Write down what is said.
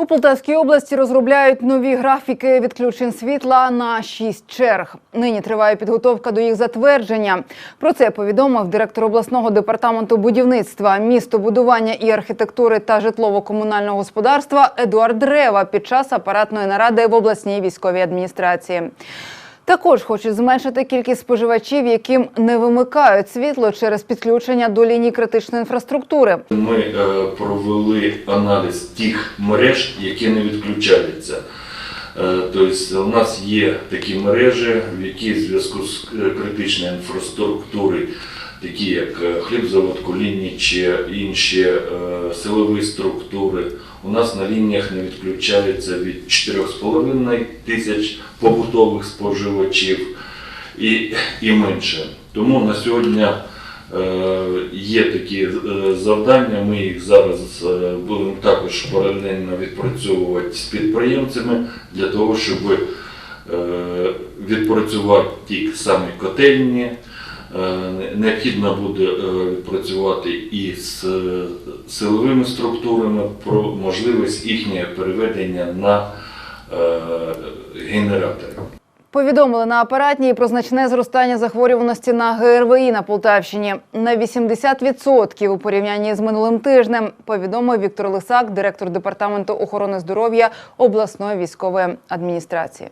У Полтавській області розробляють нові графіки відключень світла на шість черг. Нині триває підготовка до їх затвердження. Про це повідомив директор обласного департаменту будівництва, містобудування і архітектури та житлово-комунального господарства Едуард Рева під час апаратної наради в обласній військовій адміністрації. Також хочуть зменшити кількість споживачів, яким не вимикають світло через підключення до ліній критичної інфраструктури. Ми е, провели аналіз тих мереж, які не відключаються. Е, Тобто у нас є такі мережі, в які в зв'язку з е, критичною інфраструктурою, такі як е, хлібзавод, колінні чи інші силові структури, у нас на лініях не відключаються від 4,5 тисяч побутових споживачів і, і менше. Тому на сьогодні Е, Є такі е, завдання, ми їх зараз е, будемо також паралельно відпрацьовувати з підприємцями для того, щоб відпрацювати ті самі котельні. Е, Необхідно буде е, відпрацювати і з е, силовими структурами про можливість їхнього переведення на генератори. Повідомили на апаратній про значне зростання захворюваності на ГРВІ на Полтавщині на 80% у порівнянні з минулим тижнем. Повідомив Віктор Лисак, директор департаменту охорони здоров'я обласної військової адміністрації.